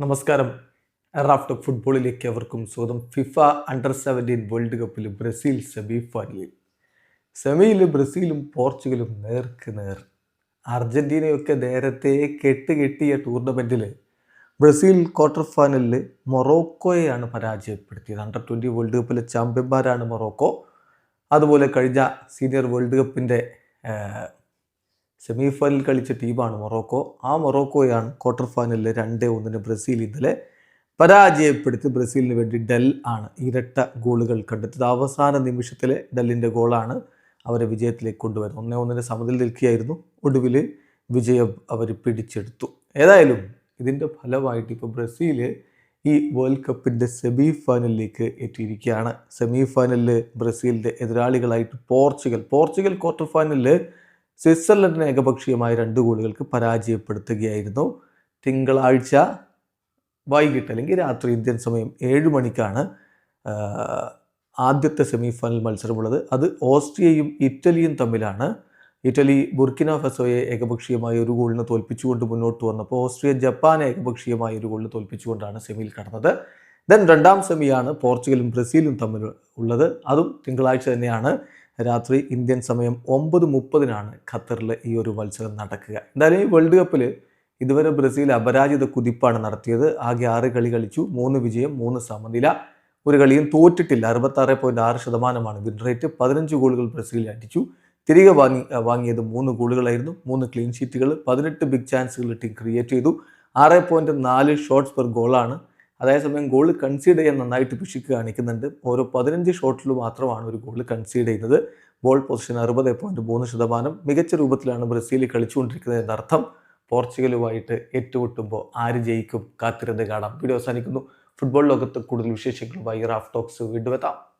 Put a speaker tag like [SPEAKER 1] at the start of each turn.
[SPEAKER 1] നമസ്കാരം. റാഫ്റ്റോ ഫുട്ബോളിലേക്ക് അവർക്കും സ്വാഗതം. ഫിഫ അണ്ടർ സെവന്റീൻ വേൾഡ് കപ്പിൽ ബ്രസീൽ സെമി ഫൈനലിൽ സെമിയിൽ ബ്രസീലും പോർച്ചുഗലും നേർക്ക് നേർ. അർജന്റീനയൊക്കെ നേരത്തെ കെട്ട് കെട്ടിയ ടൂർണമെന്റിൽ ബ്രസീൽ ക്വാർട്ടർ ഫൈനലിൽ മൊറോക്കോയെയാണ് പരാജയപ്പെടുത്തിയത്. അണ്ടർ ട്വന്റി വേൾഡ് കപ്പിലെ ചാമ്പ്യന്മാരാണ് മൊറോക്കോ. അതുപോലെ കഴിഞ്ഞ സീനിയർ വേൾഡ് കപ്പിന്റെ സെമി ഫൈനൽ കളിച്ച ടീമാണ് മൊറോക്കോ. ആ മൊറോക്കോയാണ് ക്വാർട്ടർ ഫൈനലിൽ രണ്ട് ഒന്നിന് ബ്രസീൽ ഇന്നലെ പരാജയപ്പെടുത്തി ബ്രസീലിന് വേണ്ടി ഡെൽ ആണ് ഇരട്ട ഗോളുകൾ കണ്ടെത്തിയത്. അവസാന നിമിഷത്തിലെ ഡെല്ലിന്റെ ഗോളാണ് അവരെ വിജയത്തിലേക്ക് കൊണ്ടുവരുന്നത്. ഒന്നേ ഒന്നിന് സമനിൽ നിൽക്കുകയായിരുന്നു. ഒടുവിൽ വിജയം അവർ പിടിച്ചെടുത്തു. ഏതായാലും ഇതിന്റെ ഫലമായിട്ട് ഇപ്പോൾ ബ്രസീൽ ഈ വേൾഡ് കപ്പിന്റെ സെമി ഫൈനലിലേക്ക് എത്തിയിരിക്കുകയാണ്. സെമി ഫൈനലിൽ ബ്രസീലിന്റെ എതിരാളികളായിട്ട് പോർച്ചുഗൽ. പോർച്ചുഗൽ ക്വാർട്ടർ ഫൈനലിൽ സ്വിറ്റ്സർലൻഡിനെ ഏകപക്ഷീയമായ രണ്ട് ഗോളുകൾക്ക് പരാജയപ്പെടുത്തുകയായിരുന്നു. തിങ്കളാഴ്ച വൈകിട്ട് അല്ലെങ്കിൽ രാത്രി ഇന്ത്യൻ സമയം ഏഴ് മണിക്കാണ് ആദ്യത്തെ സെമി ഫൈനൽ മത്സരമുള്ളത്. അത് ഓസ്ട്രിയയും ഇറ്റലിയും തമ്മിലാണ്. ഇറ്റലി ബുർക്കിന ഫെസോയെ ഏകപക്ഷീയമായ ഒരു ഗോളിന് തോൽപ്പിച്ചുകൊണ്ട് മുന്നോട്ട് വന്നപ്പോൾ ഓസ്ട്രിയ ജപ്പാനെ ഏകപക്ഷീയമായ ഒരു ഗോളിന് തോൽപ്പിച്ചുകൊണ്ടാണ് സെമിയിൽ കടന്നത്. ദെൻ രണ്ടാം സെമിയാണ് പോർച്ചുഗലും ബ്രസീലും തമ്മിൽ ഉള്ളത്. അതും തിങ്കളാഴ്ച തന്നെയാണ്. രാത്രി ഇന്ത്യൻ സമയം ഒമ്പത് മുപ്പതിനാണ് ഖത്തറിൽ ഈ ഒരു മത്സരം നടക്കുക. എന്തായാലും ഈ വേൾഡ് കപ്പിൽ ഇതുവരെ ബ്രസീൽ അപരാജിത കുതിപ്പാണ് നടത്തിയത്. ആകെ ആറ് കളി കളിച്ചു. മൂന്ന് വിജയം മൂന്ന് സമനില. ഒരു കളിയും തോറ്റിട്ടില്ല. അറുപത്താറ് പോയിന്റ് ആറ് ശതമാനമാണ് വിൻ റേറ്റ്. പതിനഞ്ച് ഗോളുകൾ ബ്രസീൽ അടിച്ചു. തിരികെ വാങ്ങി വാങ്ങിയത് മൂന്ന് ഗോളുകളായിരുന്നു. മൂന്ന് ക്ലീൻ ഷീറ്റുകൾ പതിനെട്ട് ബിഗ് ചാൻസുകൾ ടീം ക്രിയേറ്റ് ചെയ്തു. ആറ് പോയിന്റ് നാല് ഷോട്ട്സ് പെർ ഗോളാണ് അതേസമയം ഗോൾ കൺസീഡ് ചെയ്യാൻ നന്നായിട്ട് പിശുക്ക് കാണിക്കുന്നുണ്ട്. ഓരോ പതിനഞ്ച് ഷോട്ടിൽ മാത്രമാണ് ഒരു ഗോൾ കൺസീഡ് ചെയ്യുന്നത്. ബോൾ പൊസിഷൻ അറുപത് പോയിന്റ് മൂന്ന് ശതമാനം. മികച്ച രൂപത്തിലാണ് ബ്രസീൽ കളിച്ചുകൊണ്ടിരിക്കുന്നത് എന്നർത്ഥം. പോർച്ചുഗലുമായിട്ട് ഏറ്റുമുട്ടുമ്പോൾ ആര് ജയിക്കും കാത്തിരുന്ന് കാണാം. വീഡിയോ അവസാനിക്കുന്നു. ഫുട്ബോൾ ലോകത്ത് കൂടുതൽ വിശേഷങ്ങളുമായി റാഫ് ടോക്സ് വീണ്ടും എത്താം.